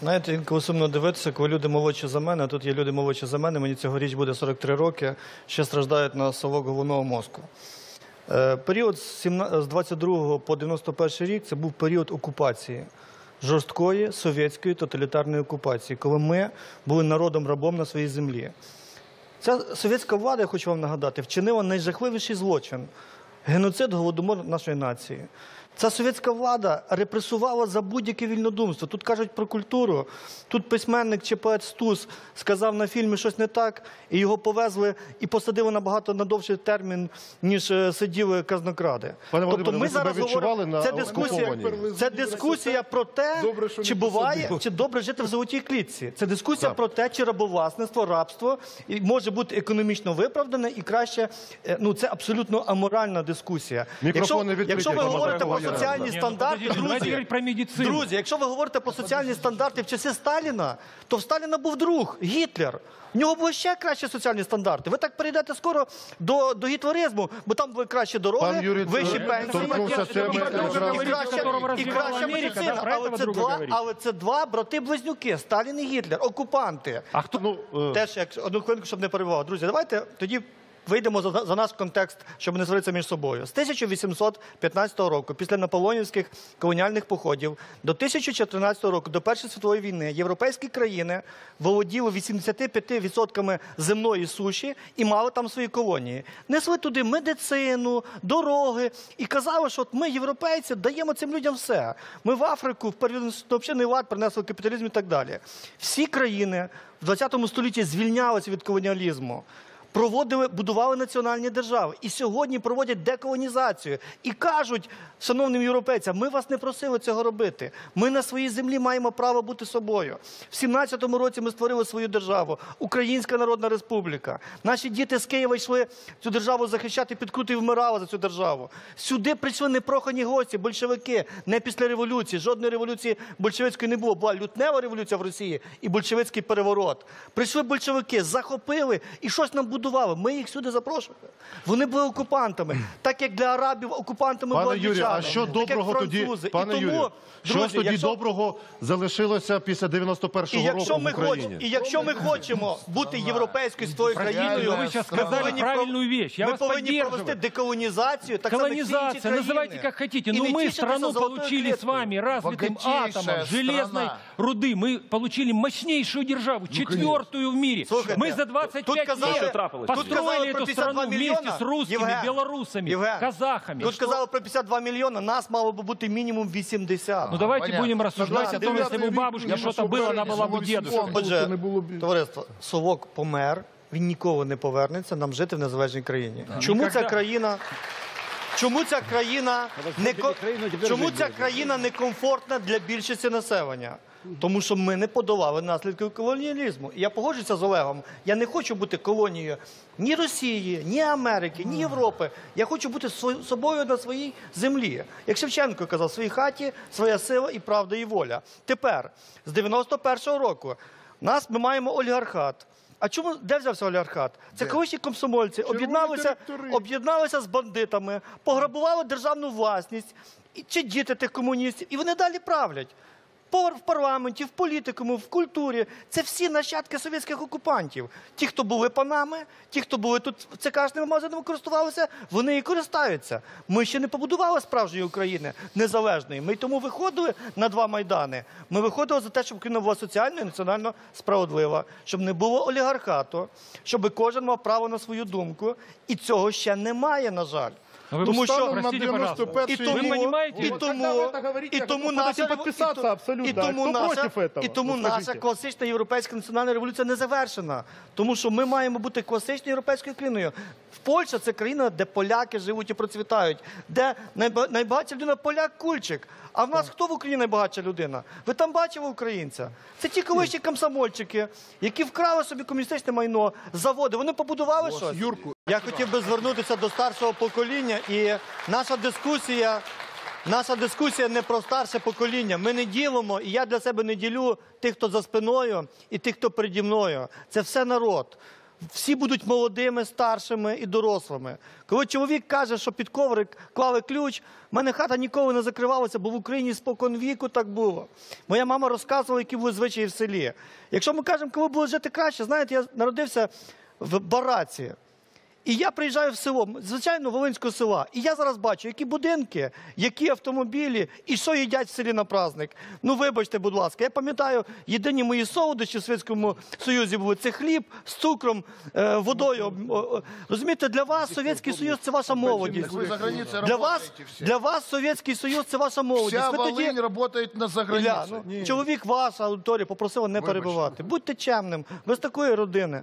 Знаєте, інколи сумно дивитися, коли люди молодші за мене, а тут є люди молодші за мене, мені цьогоріч буде 43 роки, ще страждають на совок головного мозку. Е, Період з з 22 по 91 рік це був період окупації, жорсткої совєтської тоталітарної окупації, коли ми були народом рабом на своїй землі. Ця совєтська влада, я хочу вам нагадати, вчинила найжахливіший злочин геноцид голодомор нашої нації. Ця совєтська влада репресувала за будь-яке вільнодумство. Тут кажуть про культуру. Тут письменник чи поет Стус сказав на фільмі щось не так, і його повезли і посадили набагато на довший термін, ніж е, сиділи казнокради. Пане тобто Володимире, ми зараз говоримо, на це дискусія, це дискусія про те, Добре, чи буває, посадили. чи добре жити в золотій клітці. Це дискусія Так. про те, чи рабовласництво, рабство і може бути економічно виправдане і краще. е, Ну це абсолютно аморальна дискусія. Мікрофони якщо, якщо ви говорите про соціальні стандарти, друзі, про медицину. друзі, якщо ви говорите про соціальні стандарти в часи Сталіна, то в Сталіна був друг Гітлер. В нього були ще кращі соціальні стандарти. Ви так перейдете скоро до, до гітлеризму, бо там були кращі дороги, Юрій вищі е, пенсії. і- краща- і краща медицина. Але це два, але це два брати-близнюки Сталін і Гітлер, окупанти. А хто Ну, Теж як одну хвилинку, щоб не перебував. Друзі, давайте тоді вийдемо за, за наш контекст, щоб не сваритися між собою. З 1815 року, після наполеонівських колоніальних походів, до 1014 року, до Першої світової війни, європейські країни володіли 85% земної суші і мали там свої колонії. Несли туди медицину, дороги і казали, що от ми, європейці, даємо цим людям все. Ми в Африку, в первообщений лад принесли капіталізм і так далі. Всі країни в 20 столітті звільнялися від колоніалізму. Проводили, будували національні держави і сьогодні проводять деколонізацію і кажуть шановним європейцям, ми вас не просили цього робити. Ми на своїй землі маємо право бути собою. В 17-му році ми створили свою державу, Українська Народна Республіка. Наші діти з Києва йшли цю державу захищати, під і вмирали за цю державу. Сюди прийшли непрохані гості, большевики, не після революції. Жодної революції большевицької не було. Була лютнева революція в Росії і большевицький переворот. Прийшли большевики, захопили і щось нам будували Ми їх сюди запрошували. Вони були окупантами, так як для арабів окупантами були Пане Юрію, а англічани, що так як доброго тоді, французи. пане і тому, Юрію, що друзі, тоді якщо... доброго залишилося після 91-го І якщо, року в ми Україні? хочемо, і якщо ми хочемо бути європейською світовою країною, Вы сейчас ми сказали повинні правильную вещь. Я ми вас повинні провести поддерживаю. деколонізацію, так само як всі інші Колонизация, країни. называйте как хотите, І но не мы тішитися страну золотою получили с клеткою. вами развитым Богатейшая атомом, железной страна. руды. Мы получили мощнейшую державу, четвертую в мире. Слушайте, мы за 25 тут казали- лет тут казали построили про эту 52 страну вместе миллиона. с русскими, Євген, белорусами, Євген, казахами. Тут казали про 52 мільйони, нас мало би бути мінімум 80. Ну давайте понятно. будем рассуждать Да, о том, если бы у девятый бабушки век, что-то я было, она прошу была бы говорить, дедушкой. что Отже, не було б- товариство, Совок помер, він ніколи не повернеться нам жити в незалежній країні. Чому ця Ніколи. країна? Чому ця країна не ко- чому ця країна некомфортна для більшості населення? Тому що ми не подолали наслідки колоніалізму. І я погоджуюся з Олегом. Я не хочу бути колонією ні Росії, ні Америки, ні Європи. Я хочу бути собою на своїй землі. Як Шевченко казав, в своїй хаті своя сила і правда і воля. Тепер, з 91-го року, нас ми маємо олігархат. А чому де взявся олігархат? Це колишні комсомольці об'єдналися, об'єдналися з бандитами, пограбували державну власність, і- чи діти тих комуністів, і вони далі правлять. В парламенті, в політикуму, в культурі це всі нащадки совєтських окупантів. Ті, хто були панами, ті, хто були тут цикашними магазинами, користувалися, вони і користаються. Ми ще не побудували справжньої України незалежної. Ми й тому виходили на два майдани. Ми виходили за те, щоб Україна була соціально і національно справедлива, щоб не було олігархату, щоб кожен мав право на свою думку. І цього ще немає, на жаль Ну, ви Тому що Станом на простите, пожалуйста. 91 і тому, Вы понимаете? і Вот тому, когда вы это говорите, і я тому готов наша под этим револю- подписаться і то- абсолютно. І тому, Хто наша, проти этого? і тому Ну, наша скажіть. класична європейська національна революція не завершена. Тому що ми маємо бути класичною європейською країною. В Польща це країна, де поляки живуть і процвітають, де найба- найбагатша людина поляк кульчик. А в нас хто в Україні найбагатша людина? Ви там бачили українця? Це ті колишні комсомольчики, які вкрали собі комуністичне майно, заводи. Вони побудували щось. Юрку, Я хотів би звернутися до старшого покоління, і наша дискусія, наша дискусія не про старше покоління. Ми не ділимо, і я для себе не ділю тих, хто за спиною, і тих, хто переді мною. Це все народ. всі будуть молодими, старшими і дорослими. Коли чоловік каже, що під коврик клали ключ, в мене хата ніколи не закривалася, бо в Україні спокон віку так було. Моя мама розказувала, які були звичаї в селі. Якщо ми кажемо, коли було жити краще, знаєте, я народився в Бараці. І я приїжджаю в село, звичайно, Волинського села. І я зараз бачу, які будинки, які автомобілі і що їдять в селі на праздник. Ну, вибачте, будь ласка, я пам'ятаю, єдині мої солодощі в Совєтському Союзі були це хліб з цукром, е, водою. Розумієте, для вас Совєтський Союз це ваша молодість. Для вас, для вас Совєтський Союз це ваша молодість. Вся Ви тоді- на Ілля, ну, чоловік вас, аудиторія, попросила не перебивати. Будьте чемним, ви з такої родини.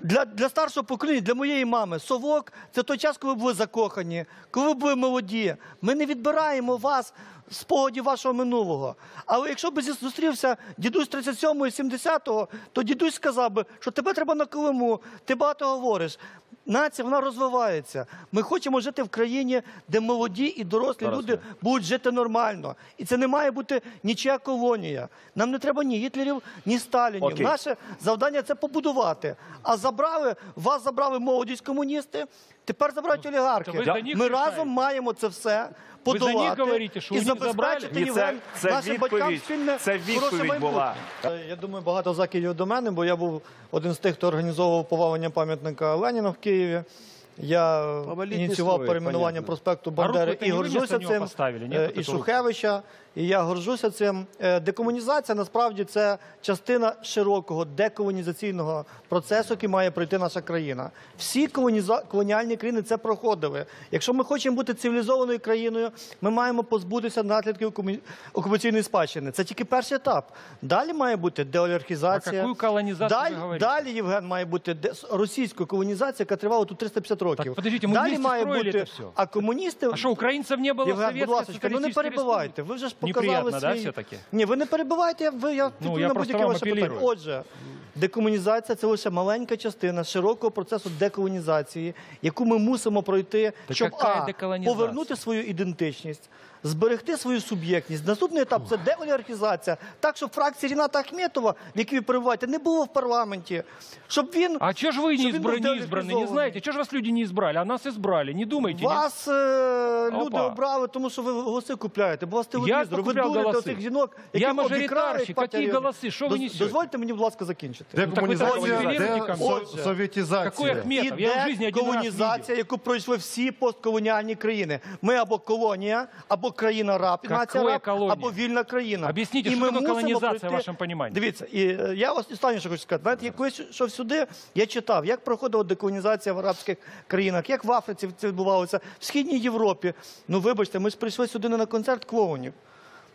Для, для старшого покоління, для моєї мами, совок це той час, коли ви були закохані, коли ви були молоді. Ми не відбираємо вас спогадів вашого минулого. Але якщо б зустрівся дідусь 37-го і 70-го, то дідусь сказав би, що тебе треба на Колиму, ти багато говориш. Нація вона розвивається. Ми хочемо жити в країні, де молоді і дорослі люди будуть жити нормально. І це не має бути нічия колонія. Нам не треба ні Гітлерів, ні Сталінів. Окей. Наше завдання це побудувати. А забрали, вас забрали молодість комуністи, тепер забирають олігархи. ви за них Ми разом маємо це все Ви за них подолати говорите, що і них забрали? забезпечити Ні, це- це нашим батькам відповідь. спільне Це хороше відповідь майбутнє. була. Е, Я думаю, багато закидів до мене, бо я був один з тих, хто організовував повалення пам'ятника Леніна в Києві. cheia Я Поваліть не ініціював стоїть, перейменування понятно. проспекту руку Бандери это і не вы горжуся вместо него цим. поставили, нет, е, вот і эту руку? Шухевича, і я горжуся цим. Е, Декомунізація насправді це частина широкого деколонізаційного процесу, який має пройти наша країна. Всі колоніза- колоніальні країни це проходили. Якщо ми хочемо бути цивілізованою країною, ми маємо позбутися наслідків окумі- окупаційної спадщини. Це тільки перший етап. Далі має бути деолігархізація. Про яку колонізацію далі, ви говорите? далі, Євген, має бути де- російська колонізація, яка тривала тут 350 років. Так, подождите, ми далі вместе має строили бути, это всё. а комуністи А что, украинцев не было в Євген, будь Советской ласка, ну не Социалистической перебивайте. Республике? Ви вже ж показали Неприятно, да, свій... все-таки? Ні, ви не перебивайте, ви, я відповім я на просто будь-яке вам ваше питання. апелюю. Отже, декомунізація це лише маленька частина широкого процесу деколонізації, яку ми мусимо пройти, Та щоб яка а, деколонізація? повернути свою ідентичність, зберегти свою суб'єктність. Наступний етап це деолігархізація. Так, щоб фракції Ріната Ахметова, в якій ви перебуваєте, не було в парламенті. Щоб він А что же вы не, Чтобы он избра... был не избраны, не деолитизованный. знаете? Что же вас люди не избрали? А нас избрали, не думайте. нет? Вас е, люди Опа. обрали, тому що ви голоси купляєте, бо у вас телевізор. Ви купляв дурите голоси. оцих жінок, Я які мажоритарщик, обікрали які партію. голоси? Що ви Доз- несете? Дозвольте мені, будь ласка, закінчити. так вы Декомунізація, так апеллируете ко мне. де- со- совєтізація. Какой Ахметов? Я в жизни Іде один раз колонізація, яку пройшли всі постколоніальні країни. Ми або колонія, або країна раб, нація раб, колонія? або вільна країна. Об'ясніть, що таке колонізація пройти- в вашому поніманні? Дивіться, і е, я ось останнє, що хочу сказати. Знаєте, я коли йшов сюди, я читав, як проходила деколонізація в арабських країнах, як в Африці це відбувалося, в Східній Європі. Ну, вибачте, ми ж прийшли сюди не на концерт клоунів.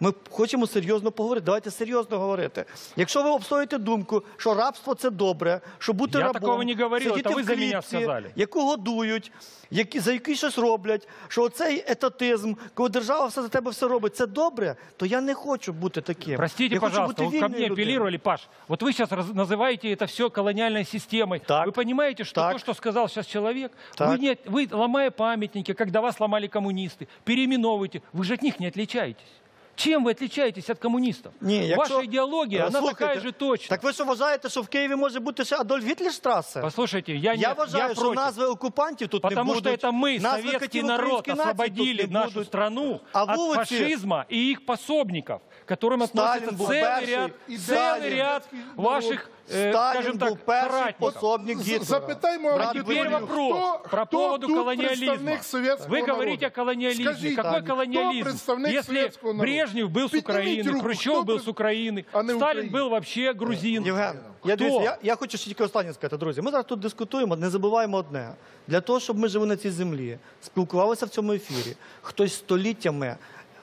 Ми хочемо серйозно поговорити. Давайте серйозно говорити. Якщо ви обстоїте думку, що рабство це добре, що бути Я рабом, такого не говорив, сидіти це ви в за мене клітці, сказали. яку годують, які, за які щось роблять, що оцей етатизм, коли держава все за тебе все робить, це добре, то я не хочу бути таким. Простите, я хочу пожалуйста, бути вы ко вільною мне людиною. апеллировали, Паш. Вот вы сейчас называете это все колониальной системой. Так. Вы понимаете, что Так. то, что сказал сейчас человек, Так. вы, не, вы, ломая памятники, когда вас ломали коммунисты, переименовываете, вы же от них не отличаетесь. Чем вы отличаетесь от коммунистов? Ні, якщо- Ваша идеология, Е, она слухайте, такая же точно. Так ви що вважаєте, що в Києві може бути ще Адольф Гітлерштрасе? Послушайте, я, не, Я вважаю, я що против. назви окупантів тут Потому не что будуть. это мы, назви советский катів народ, української нації тут освободили не нашу будуть. страну А от вулиці- фашизма и их пособников, к которым Сталин относится был целый перший, ряд, и целый Сталин. ряд ваших, э, Сталін скажем був так, перший соратников. пособник Гітлера. Запитаймо Брат аудиторію, Теперь Владимир. вопрос хто, про хто поводу тут колониализма. представник совєтського Вы говорите о народу? колониализме. Скажіть, Какой хто колониализм? представник Если совєтського народу? Брежнев был с Підніміть Украины, руку, Хрущев хто был пред- с Украины, а не Сталин Україна? был вообще грузин. Євген, я, Хто? дивіться, я, я хочу ще тільки останнє сказати, друзі. Ми зараз тут дискутуємо, не забуваємо одне. Для того, щоб ми жили на цій землі, спілкувалися в цьому ефірі, хтось століттями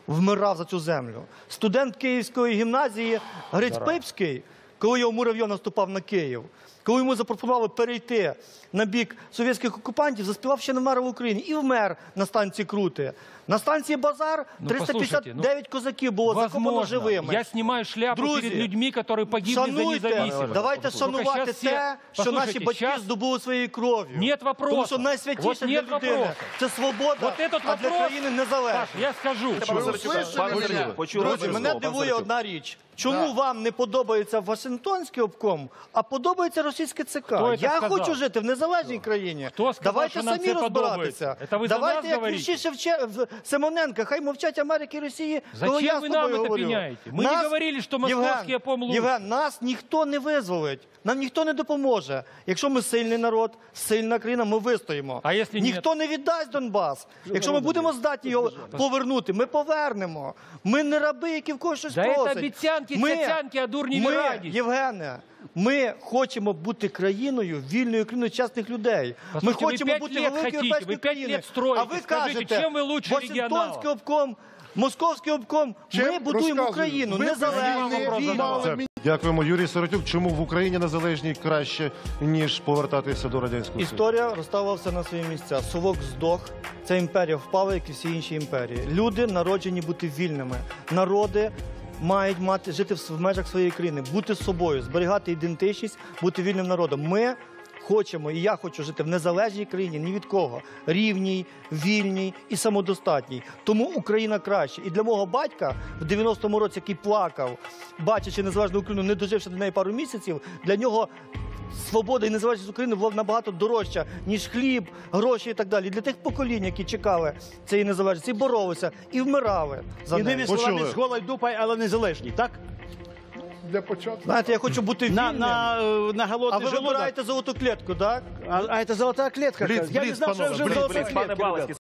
вмирав за цю землю. Студент Київської гімназії Гриць Пипський, коли його Муравйов наступав на Київ, коли йому запропонували перейти на бік совєтських окупантів, заспівав ще не вмер в Україні і вмер на станції Крути. На станції Базар Ну, 359 послушайте, козаків було закопано Возможно, живими. я снимаю шляпу Друзі, перед людьми, которые погибли за Шануйте, независимость. давайте Только шанувати щас те, все- що наші Послушайте, батьки щас- здобули своєю кров'ю. Нет вопросов. Тому що найсвятіше Вот для нет людини вопросов. це свобода, Вот этот а для вопрос, країни незалежність. Паш, я скажу. Пане Сарчук, слышали пане мене? Сарчук, почули Друзі, ваше мене слово, пане дивує Сарчук. одна річ. Чому вам не подобається Вашингтонський обком, а подобається російське ЦК. Хто це Я сказав? хочу жити в незалежній країні. Хто сказав, Давайте що нам самі це розбиратися. подобається? Це ви за Давайте, нас як говорите? Віщі Шевче... в- Симоненко, хай мовчать Америки і Росії. коли Зачем я ви з нам тобою це говорю. пеняєте? Ми не говорили, що московський Євген, лучше. Євген, нас ніхто не визволить. Нам ніхто не допоможе. Якщо ми сильний народ, сильна країна, ми вистоїмо. А якщо ні? ніхто не віддасть Донбас. Якщо ми будемо здатні його повернути, ми повернемо. Ми не раби, які в когось щось Да це обіцянки, цяцянки, а дурні не ми. Євгене, ми хочемо бути країною, вільною країною чесних людей. Ми хочемо бути великою європейською країною. А ви кажете, чим ви лучше Вашингтонський обком, Московський обком, ми будуємо Україну незалежну, вільну. Дякуємо, Юрій Сиротюк. Чому в Україні незалежній краще, ніж повертатися до радянського Союзу? Історія розставила все на свої місця. Совок здох. Ця імперія впала, як і всі інші імперії. Люди народжені бути вільними. Народи мають мати жити в межах своєї країни, бути собою, зберігати ідентичність, бути вільним народом. Ми хочемо, і я хочу жити в незалежній країні ні від кого, рівній, вільній і самодостатній. Тому Україна краще. І для мого батька в 90-му році, який плакав, бачачи незалежну Україну, не доживши до неї пару місяців, для нього свобода і незалежність України була набагато дорожча, ніж хліб, гроші і так далі. Для тих поколінь, які чекали цієї незалежності, і боролися, і вмирали за неї. Почули. словами з голою дупою, але незалежні, так? Для початку. Знаєте, я хочу бути На, вільним, на, е, на а голодний ви желудок. вибираєте золоту клетку, так? А, а це золота клетка. Бліц, я не бліц, знав, що панове, вже бліц, золота бліц, клетка. Пане Балицький,